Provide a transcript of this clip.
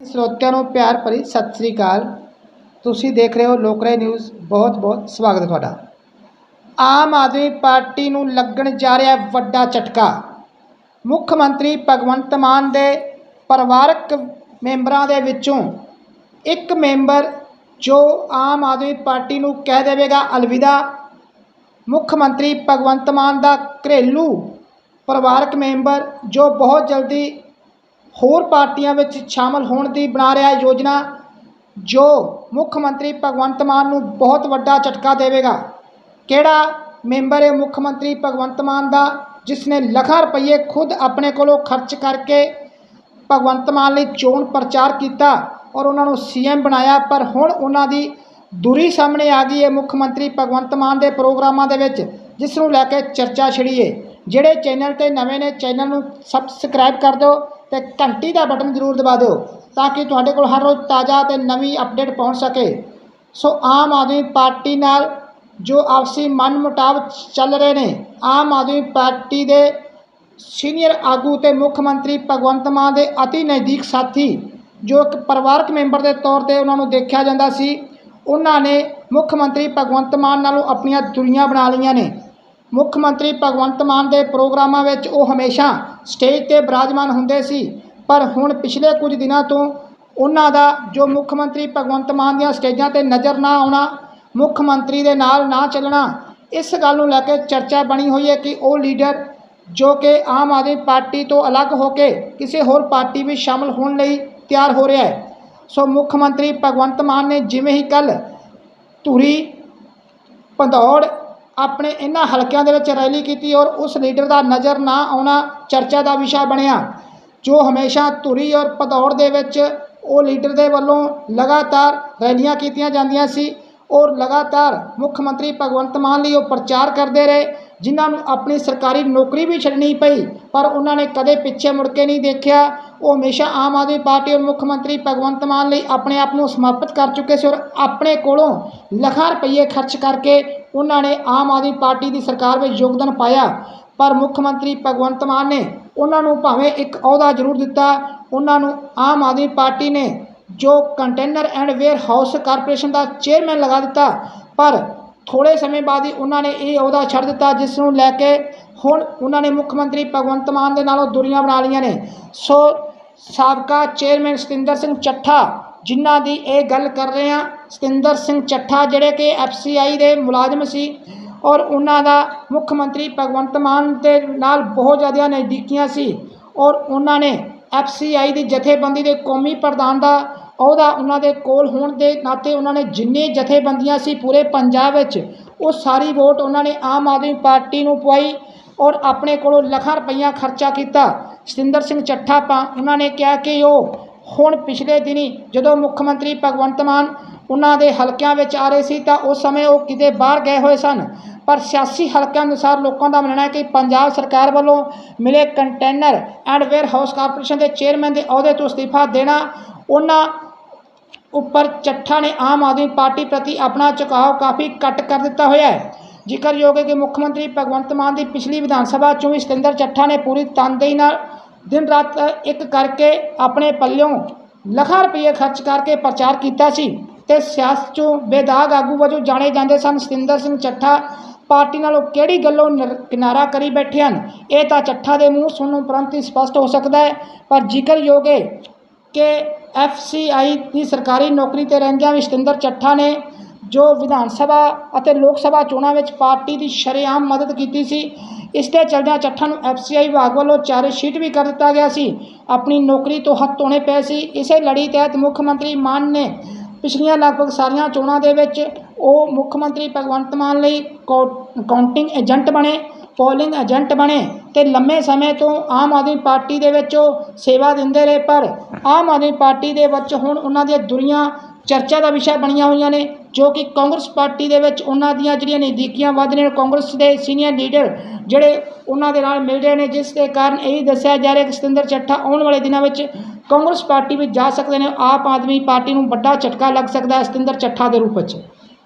ਸਰੋਤਿਆਂ ਨੂੰ ਪਿਆਰ ਭਰੀ ਸਤਿ ਸ੍ਰੀ ਅਕਾਲ। ਤੁਸੀਂ ਦੇਖ ਰਹੇ ਹੋ ਲੋਕਰਾਏ ਨਿਊਜ਼। ਬਹੁਤ ਬਹੁਤ ਸਵਾਗਤ ਹੈ ਤੁਹਾਡਾ। ਆਮ ਆਦਮੀ ਪਾਰਟੀ ਨੂੰ ਲੱਗਣ ਜਾ ਰਿਹਾ ਵੱਡਾ ਝਟਕਾ। ਮੁੱਖ ਮੰਤਰੀ ਭਗਵੰਤ ਮਾਨ ਦੇ ਪਰਿਵਾਰਕ ਮੈਂਬਰਾਂ ਦੇ ਵਿੱਚੋਂ ਇੱਕ ਮੈਂਬਰ ਜੋ ਆਮ ਆਦਮੀ ਪਾਰਟੀ ਨੂੰ ਕਹਿ ਦੇਵੇਗਾ, ਅਲਵਿਦਾ। ਮੁੱਖ ਮੰਤਰੀ ਭਗਵੰਤ ਮਾਨ ਦਾ ਘਰੇਲੂ ਪਰਿਵਾਰਕ ਮੈਂਬਰ ਜੋ ਬਹੁਤ ਜਲਦੀ ਹੋਰ ਪਾਰਟੀਆਂ ਵਿੱਚ ਸ਼ਾਮਲ ਹੋਣ ਦੀ ਬਣਾ ਰਿਹਾ ਯੋਜਨਾ, ਜੋ ਮੁੱਖ ਮੰਤਰੀ ਭਗਵੰਤ ਮਾਨ ਨੂੰ ਬਹੁਤ ਵੱਡਾ ਝਟਕਾ ਦੇਵੇਗਾ। ਕਿਹੜਾ ਮੈਂਬਰ ਹੈ ਮੁੱਖ ਮੰਤਰੀ ਭਗਵੰਤ ਮਾਨ ਦਾ ਜਿਸ ਨੇ ਲੱਖਾਂ ਰੁਪਏ ਖੁਦ ਆਪਣੇ ਕੋਲੋਂ ਖਰਚ ਕਰਕੇ ਭਗਵੰਤ ਮਾਨ ਲਈ ਚੋਣ ਪ੍ਰਚਾਰ ਕੀਤਾ ਔਰ ਉਹਨਾਂ ਨੂੰ ਸੀਐਮ ਬਣਾਇਆ, ਪਰ ਹੁਣ ਉਹਨਾਂ ਦੀ ਦੂਰੀ ਸਾਹਮਣੇ ਆ ਗਈ ਹੈ ਮੁੱਖ ਮੰਤਰੀ ਭਗਵੰਤ ਮਾਨ ਦੇ ਪ੍ਰੋਗਰਾਮਾਂ ਦੇ ਵਿੱਚ, ਜਿਸ ਨੂੰ ਲੈ ਕੇ ਚਰਚਾ ਛਿੜੀ ਹੈ। ਜਿਹੜੇ ਚੈਨਲ ਤੇ ਨਵੇਂ ਨੇ, ਚੈਨਲ ਨੂੰ ਸਬਸਕ੍ਰਾਈਬ ਕਰ ਦਿਓ। ਤੇ ਘੰਟੀ ਦਾ ਬਟਨ ਜ਼ਰੂਰ ਦਬਾ ਦਿਓ ਤਾਂ ਕਿ ਤੁਹਾਡੇ ਕੋਲ ਹਰ ਰੋਜ਼ ਤਾਜ਼ਾ ਤੇ ਨਵੀਂ ਅਪਡੇਟ ਪਹੁੰਚ ਸਕੇ। ਸੋ ਆਮ ਆਦਮੀ ਪਾਰਟੀ ਨਾਲ ਜੋ ਆਪਸੀ ਮਨਮੁਟਾਵ ਚੱਲ ਰਹੇ ਨੇ, ਆਮ ਆਦਮੀ ਪਾਰਟੀ ਦੇ ਸੀਨੀਅਰ ਆਗੂ ਤੇ ਮੁੱਖ ਮੰਤਰੀ ਭਗਵੰਤ ਮਾਨ ਦੇ ਅਤੀ ਨਜ਼ਦੀਕ ਸਾਥੀ, ਜੋ ਇੱਕ ਪਰਿਵਾਰਕ ਮੈਂਬਰ ਦੇ ਤੌਰ ਤੇ ਉਹਨਾਂ ਨੂੰ ਦੇਖਿਆ ਜਾਂਦਾ ਸੀ, ਉਹਨਾਂ ਨੇ ਮੁੱਖ ਮੰਤਰੀ ਭਗਵੰਤ ਮਾਨ ਨਾਲੋਂ ਆਪਣੀਆਂ ਦੁਰੀਆਂ ਬਣਾ ਲਈਆਂ ਨੇ। ਮੁੱਖ ਮੰਤਰੀ ਭਗਵੰਤ ਮਾਨ ਦੇ ਪ੍ਰੋਗਰਾਮਾਂ ਵਿੱਚ ਉਹ ਹਮੇਸ਼ਾ ਸਟੇਜ ਤੇ ਬਿਰਾਜਮਾਨ ਹੁੰਦੇ ਸੀ। ਪਰ ਹੁਣ ਪਿਛਲੇ ਕੁਝ ਦਿਨਾਂ ਤੋਂ ਉਹਨਾਂ ਦਾ ਜੋ ਮੁੱਖ ਮੰਤਰੀ ਭਗਵੰਤ ਮਾਨ ਦੀਆਂ ਸਟੇਜਾਂ ਤੇ ਨਜ਼ਰ ਨਾ ਆਉਣਾ, ਮੁੱਖ ਮੰਤਰੀ ਦੇ ਨਾਲ ਨਾ ਚੱਲਣਾ, ਇਸ ਗੱਲ ਨੂੰ ਲੈ ਕੇ ਚਰਚਾ ਬਣੀ ਹੋਈ ਹੈ ਕਿ ਉਹ ਲੀਡਰ ਜੋ ਕਿ ਆਮ ਆਦਮੀ ਪਾਰਟੀ ਤੋਂ ਅਲੱਗ ਹੋ ਕੇ ਕਿਸੇ ਹੋਰ ਪਾਰਟੀ ਵਿੱਚ ਸ਼ਾਮਲ ਹੋਣ ਲਈ ਤਿਆਰ ਹੋ ਰਿਹਾ ਹੈ। ਸੋ ਮੁੱਖ ਮੰਤਰੀ ਭਗਵੰਤ ਮਾਨ ਨੇ ਜਿਵੇਂ ਹੀ ਕੱਲ ਧੂਰੀ ਭਦੌੜ ਆਪਣੇ ਇਹਨਾਂ ਹਲਕਿਆਂ ਦੇ ਵਿੱਚ ਰੈਲੀ ਕੀਤੀ ਔਰ ਉਸ ਲੀਡਰ ਦਾ ਨਜ਼ਰ ਨਾ ਆਉਣਾ ਚਰਚਾ ਦਾ ਵਿਸ਼ਾ ਬਣਿਆ, ਜੋ ਹਮੇਸ਼ਾ ਧੁਰੀ ਔਰ ਭਦੌੜ ਦੇ ਵਿੱਚ ਉਹ ਲੀਡਰ ਦੇ ਵੱਲੋਂ ਲਗਾਤਾਰ ਰੈਲੀਆਂ ਕੀਤੀਆਂ ਜਾਂਦੀਆਂ ਸੀ ਔਰ ਲਗਾਤਾਰ ਮੁੱਖ ਮੰਤਰੀ ਭਗਵੰਤ ਮਾਨ ਲਈ ਉਹ ਪ੍ਰਚਾਰ ਕਰਦੇ ਰਹੇ, ਜਿਨ੍ਹਾਂ ਨੂੰ ਆਪਣੀ ਸਰਕਾਰੀ ਨੌਕਰੀ ਵੀ ਛੱਡਣੀ ਪਈ, ਪਰ ਉਹਨਾਂ ਨੇ ਕਦੇ ਪਿੱਛੇ ਮੁੜ ਕੇ ਨਹੀਂ ਦੇਖਿਆ। ਉਹ ਹਮੇਸ਼ਾ ਆਮ ਆਦਮੀ ਪਾਰਟੀ ਔਰ ਮੁੱਖ ਮੰਤਰੀ ਭਗਵੰਤ ਮਾਨ ਲਈ ਆਪਣੇ ਆਪ ਨੂੰ ਸਮਰਪਿਤ ਕਰ ਚੁੱਕੇ ਸੀ ਔਰ ਆਪਣੇ ਕੋਲੋਂ ਲੱਖਾਂ ਰੁਪਏ ਖਰਚ ਕਰਕੇ ਉਹਨਾਂ ਨੇ ਆਮ ਆਦਮੀ ਪਾਰਟੀ ਦੀ ਸਰਕਾਰ ਵਿੱਚ ਯੋਗਦਾਨ ਪਾਇਆ। ਪਰ ਮੁੱਖ ਮੰਤਰੀ ਭਗਵੰਤ ਮਾਨ ਨੇ ਉਹਨਾਂ ਨੂੰ ਭਾਵੇਂ ਇੱਕ ਅਹੁਦਾ ਜ਼ਰੂਰ ਦਿੱਤਾ। ਉਹਨਾਂ ਨੂੰ ਆਮ ਆਦਮੀ ਪਾਰਟੀ ਨੇ ਜੋ container and warehouse corporation ਦਾ ਚੇਅਰਮੈਨ ਲਗਾ ਦਿੱਤਾ, ਪਰ ਥੋੜੇ ਸਮੇਂ ਬਾਅਦ ਹੀ ਉਹਨਾਂ ਨੇ ਇਹ ਅਹੁਦਾ ਛੱਡ ਦਿੱਤਾ, ਜਿਸ ਨੂੰ ਲੈ ਕੇ ਹੁਣ ਉਹਨਾਂ ਨੇ ਮੁੱਖ ਮੰਤਰੀ ਭਗਵੰਤ ਮਾਨ ਦੇ ਨਾਲੋਂ ਦੂਰੀਆਂ ਬਣਾ ਲਈਆਂ ਨੇ। ਸੋ ਸਾਬਕਾ ਚੇਅਰਮੈਨ ਸਤਿੰਦਰ ਸਿੰਘ ਚੱਠਾ, ਜਿਨ੍ਹਾਂ ਦੀ ਇਹ ਗੱਲ ਕਰ ਰਹੇ ਹਾਂ ਸਤਿੰਦਰ ਸਿੰਘ ਚੱਠਾ ਜਿਹੜੇ ਕਿ ਐਫਸੀਆਈ ਦੇ ਮੁਲਾਜ਼ਮ ਸੀ ਔਰ ਉਹਨਾਂ ਦਾ ਮੁੱਖ ਮੰਤਰੀ ਭਗਵੰਤ ਮਾਨ ਦੇ ਨਾਲ ਬਹੁਤ ਜ਼ਿਆਦਾ ਨਜ਼ਦੀਕੀਆਂ ਸੀ ਔਰ ਉਹਨਾਂ ਨੇ ਐਫਸੀਆਈ ਦੀ ਜਥੇਬੰਦੀ ਦੇ ਕੌਮੀ ਪ੍ਰਧਾਨ ਦਾ ਅਹੁਦਾ ਉਹਨਾਂ ਦੇ ਕੋਲ ਹੋਣ ਦੇ ਨਾਤੇ ਉਹਨਾਂ ਨੇ ਜਿੰਨੇ ਜਥੇਬੰਦੀਆਂ ਸੀ ਪੂਰੇ ਪੰਜਾਬ ਵਿੱਚ, ਉਹ ਸਾਰੀ ਵੋਟ ਉਹਨਾਂ ਨੇ ਆਮ ਆਦਮੀ ਪਾਰਟੀ ਨੂੰ ਪਵਾਈ ਔਰ ਆਪਣੇ ਕੋਲੋਂ ਲੱਖਾਂ ਰੁਪਈਆ ਖਰਚਾ ਕੀਤਾ। ਸਤਿੰਦਰ ਸਿੰਘ ਚੱਠਾ ਪਾ ਉਹਨਾਂ ਨੇ ਕਿਹਾ ਕਿ ਉਹ ਹੁਣ ਪਿਛਲੇ ਦਿਨੀ ਜਦੋਂ ਮੁੱਖ ਮੰਤਰੀ ਭਗਵੰਤ ਮਾਨ ਉਹਨਾਂ ਦੇ ਹਲਕਿਆਂ ਵਿੱਚ ਆ ਰਹੇ ਸੀ ਤਾਂ ਉਸ ਸਮੇਂ ਉਹ ਕਿਤੇ ਬਾਹਰ ਗਏ ਹੋਏ ਸਨ। ਪਰ ਸਿਆਸੀ ਹਲਕਿਆਂ ਅਨੁਸਾਰ ਲੋਕਾਂ ਦਾ ਮੰਨਣਾ ਹੈ ਕਿ ਪੰਜਾਬ ਸਰਕਾਰ ਵੱਲੋਂ ਮਿਲੇ container and warehouse corporation ਦੇ ਚੇਅਰਮੈਨ ਦੇ ਅਹੁਦੇ ਤੋਂ ਅਸਤੀਫਾ ਦੇਣਾ, ਉਹਨਾਂ ਉੱਪਰ ਚੱਠਾ ਨੇ ਆਮ ਆਦਮੀ ਪਾਰਟੀ ਪ੍ਰਤੀ ਆਪਣਾ ਝੁਕਾਅ ਕਾਫੀ ਘੱਟ ਕਰ ਦਿੱਤਾ ਹੋਇਆ ਹੈ। ਜ਼ਿਕਰਯੋਗ ਹੈ ਕਿ ਮੁੱਖ ਮੰਤਰੀ ਭਗਵੰਤ ਮਾਨ ਦੀ ਪਿਛਲੀ ਵਿਧਾਨ ਸਭਾ ਚੋਂ ਵੀ ਸਤਿੰਦਰ ਚੱਠਾ ਨੇ ਪੂਰੀ ਤਨਦੇਹੀ ਨਾਲ ਦਿਨ ਰਾਤ ਇੱਕ ਕਰਕੇ ਆਪਣੇ ਪੱਲਿਓਂ ਲੱਖਾਂ ਰੁਪਏ ਖਰਚ ਕਰਕੇ ਪ੍ਰਚਾਰ ਕੀਤਾ ਸੀ। ਤੇ ਸਿਆਸਤ 'ਚੋਂ ਬੇਦਾਗ ਆਗੂ ਵਜੋਂ ਜਾਣੇ ਜਾਂਦੇ ਸਨ। ਸਤਿੰਦਰ ਸਿੰਘ ਚੱਠਾ ਪਾਰਟੀ ਨਾਲੋਂ ਕਿਹੜੀ ਗੱਲੋਂ ਨਿਰ- ਕਿਨਾਰਾ ਕਰੀ ਬੈਠੇ ਹਨ? ਇਹ ਤਾਂ ਚੱਠਾ ਦੇ ਮੂੰਹ ਸੁਣਨ ਉਪਰੰਤ ਹੀ ਸਪਸ਼ਟ ਹੋ ਸਕਦਾ ਹੈ, ਪਰ ਜ਼ਿਕਰਯੋਗ ਹੈ ਕਿ ਐਫਸੀਆਈ ਦੀ ਸਰਕਾਰੀ ਨੌਕਰੀ ਤੇ ਰਹਿੰਦਿਆਂ ਵੀ ਸਤਿੰਦਰ ਚੱਠਾ ਨੇ ਜੋ ਵਿਧਾਨ ਸਭਾ ਅਤੇ ਲੋਕ ਸਭਾ ਚੋਣਾਂ ਵਿੱਚ ਪਾਰਟੀ ਦੀ ਸ਼ਰੇਆਮ ਮਦਦ ਕੀਤੀ ਸੀ, ਇਸ ਦੇ ਚਲਦਿਆਂ ਚੱਠਾ ਨੂੰ ਐਫਸੀਆਈ ਵਿਭਾਗ ਵੱਲੋਂ ਚਾਰੇ ਸ਼ੀਟ ਵੀ ਕਰ ਦਿੱਤਾ ਗਿਆ ਸੀ। ਆਪਣੀ ਨੌਕਰੀ ਤੋਂ ਹੱਥ ਧੋਣੇ ਪਏ ਸੀ। ਇਸੇ ਲੜੀ ਤਹਿਤ ਮੁੱਖ ਮੰਤਰੀ ਮਾਨ ਨੇ ਪਿਛਲੀਆਂ ਲਗਭਗ ਸਾਰੀਆਂ ਚੋਣਾਂ ਦੇ ਵਿੱਚ ਉਹ ਮੁੱਖ ਮੰਤਰੀ ਭਗਵੰਤ ਮਾਨ ਲਈ ਕਾਊ- ਕਾਊਂਟਿੰਗ ਏਜੰਟ ਬਣੇ ਪੋਲਿੰਗ ਏਜੰਟ ਬਣੇ ਤੇ ਲੰਮੇ ਸਮੇਂ ਤੋਂ ਆਮ ਆਦਮੀ ਪਾਰਟੀ ਦੇ ਵਿੱਚ ਉਹ ਸੇਵਾ ਦਿੰਦੇ ਰਹੇ। ਪਰ ਆਮ ਆਦਮੀ ਪਾਰਟੀ ਦੇ ਵਿੱਚ ਹੁਣ ਉਹਨਾਂ ਦੀਆਂ ਦੁਰੀਆਂ ਚਰਚਾ ਦਾ ਵਿਸ਼ਾ ਬਣੀਆਂ ਹੋਈਆਂ ਨੇ, ਜੋ ਕਿ ਕਾਂਗਰਸ ਪਾਰਟੀ ਦੇ ਵਿੱਚ ਉਹਨਾਂ ਦੀਆਂ ਜਿਹੜੀਆਂ ਨਜ਼ਦੀਕੀਆਂ ਵੱਧ ਨੇ, ਕਾਂਗਰਸ ਦੇ ਸੀਨੀਅਰ ਲੀਡਰ ਜਿਹੜੇ ਉਹਨਾਂ ਦੇ ਨਾਲ ਮਿਲ ਰਹੇ ਨੇ, ਜਿਸ ਦੇ ਕਾਰਨ ਇਹ ਦੱਸਿਆ ਜਾ ਰਿਹਾ ਕਿ ਸਤਿੰਦਰ ਚੱਠਾ ਆਉਣ ਵਾਲੇ ਦਿਨਾਂ ਵਿੱਚ ਕਾਂਗਰਸ ਪਾਰਟੀ ਵਿੱਚ ਜਾ ਸਕਦੇ ਨੇ, ਆਪ ਆਦਮੀ ਪਾਰਟੀ ਨੂੰ ਵੱਡਾ ਝਟਕਾ ਲੱਗ ਸਕਦਾ ਸਤਿੰਦਰ ਚੱਠਾ ਦੇ ਰੂਪ ਵਿੱਚ।